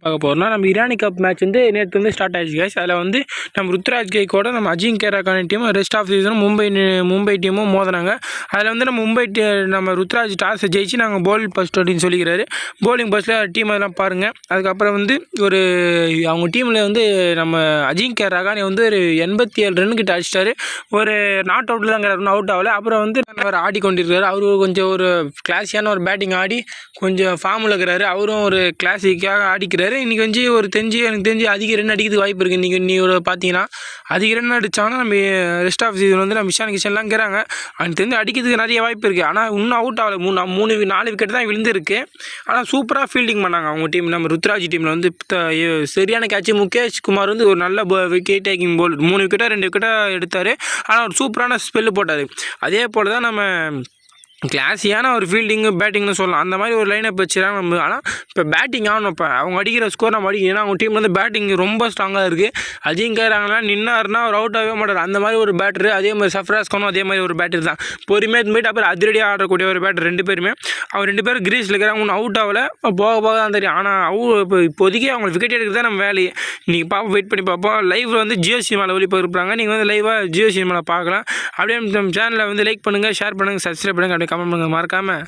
பார்க்க போகிறோம்னா நம்ம இரானி கப் மேட்ச் வந்து நேற்று வந்து ஸ்டார்ட் ஆயிடுச்சு கேஸ் அதில் வந்து நம்ம ருத்ராஜ் கேக்கோட நம்ம அஜிங்கிய ரகானி டீமும் ரெஸ்ட் ஆஃப் சீசனும் மும்பை மும்பை டீமும் மோதினாங்க. அதில் வந்து நம்ம மும்பை டீ நம்ம ருத்ராஜ் டாஸை ஜெயிச்சு நாங்கள் போல் ஃபஸ்ட் அப்படின்னு சொல்லிக்கிறாரு. போலிங் ஃபஸ்ட்டில் டீம் அதெல்லாம் பாருங்கள் அதுக்கப்புறம் வந்து ஒரு அவங்க டீமில் வந்து நம்ம அஜிங்கிய ரகானி வந்து ஒரு எண்பத்தி ஏழு ரன் கிட்ட அடிச்சிட்டாரு. ஒரு நாட் அவுட்டில் தான் அவுட் ஆகலை. அப்புறம் வந்து அவர் ஆடி கொண்டிருக்கிறார். அவர் கொஞ்சம் ஒரு கிளாஸியான ஒரு பேட்டிங் ஆடி கொஞ்சம் ஃபார்மில் இருக்கிறாரு. அவரும் ஒரு கிளாசிக்காக ஆடிக்கிறார். இன்றைக்கி வந்து ஒரு தெரிஞ்சு எனக்கு தெரிஞ்சு அதிக ரன் அடிக்கிறதுக்கு வாய்ப்பு இருக்குது இன்றைக்கி நீ பார்த்தீங்கன்னா அதிக ரன் அடித்தாங்கன்னா நம்ம ரெஸ்ட் ஆஃப் சீசன் வந்து நம்ம மிஷான் கிஷன்லாம் இருக்கிறாங்க எனக்கு தெரிஞ்சு அடிக்கிறதுக்கு நிறைய வாய்ப்பு இருக்குது ஆனால் இன்னும் அவுட் ஆகலை. மூணு மூணு நாலு விக்கெட் தான் விழுந்திருக்கு. ஆனால் சூப்பராக ஃபீல்டிங் பண்ணாங்க அவங்க டீம் நம்ம ருத்ராஜ் டீமில் வந்து சரியான கேட்ச் முகேஷ் குமார் வந்து ஒரு நல்ல விக்கெட் டேக்கிங் போல் மூணு விக்கெட்டாக ரெண்டு விக்கெட்டாக எடுத்தார். ஆனால் ஒரு சூப்பரான ஸ்பெல்லு போட்டார். அதே போல் தான் நம்ம கிளாஸியான ஒரு ஃபீல்டிங்கு பேட்டிங்னு சொல்லலாம். அந்த மாதிரி ஒரு லைனப் வச்சுருக்காங்க நம்ம ஆனால் இப்போ பேட்டிங் ஆகணும் இப்போ அவங்க அடிக்கிற ஸ்கோர் நம்ம அடிக்கணும் ஏன்னா அவங்க டீம் வந்து பேட்டிங் ரொம்ப ஸ்ட்ராங்காக இருக்குது அஜிங்கிறாங்கன்னா நின்னாருன்னா அவர் அவுட் ஆகவே மாட்டார். அந்த மாதிரி ஒரு பேட்டரு அதே மாதிரி சஃப்ராஸ் கானும் அதே மாதிரி ஒரு பேட்டர் தான். பொறுமையாக போயிட்டு அப்புறம் அதிரடியாக ஆடக்கூடிய ஒரு பேட்டர் ரெண்டு பேருமே. அவர் ரெண்டு பேரும் கிரீஸில் இருக்கிறாங்க. ஒன்றும் அவுட் ஆகல. போக போக தான் தெரியும். ஆனால் அவு இப்போ இப்போதைக்கு அவங்க விக்கெட் எடுக்கிறது தான் நம்ம வேலையை. நீங்கள் பார்ப்போம் வெயிட் பண்ணி பார்ப்போம் லைவில் வந்து ஜியோ சினிமாவில் ஒளிபரப்புறாங்க நீங்கள் வந்து லைவாக ஜியோ சினிமாவில் பார்க்கலாம் அப்படியே நம்ம சேனலை வந்து லைக் பண்ணுங்கள் ஷேர் பண்ணுங்கள் சப்ஸ்கிரைப் பண்ணுங்கள் அப்படியே கமெண்ட் பண்ணுங்கள் மறக்காமல்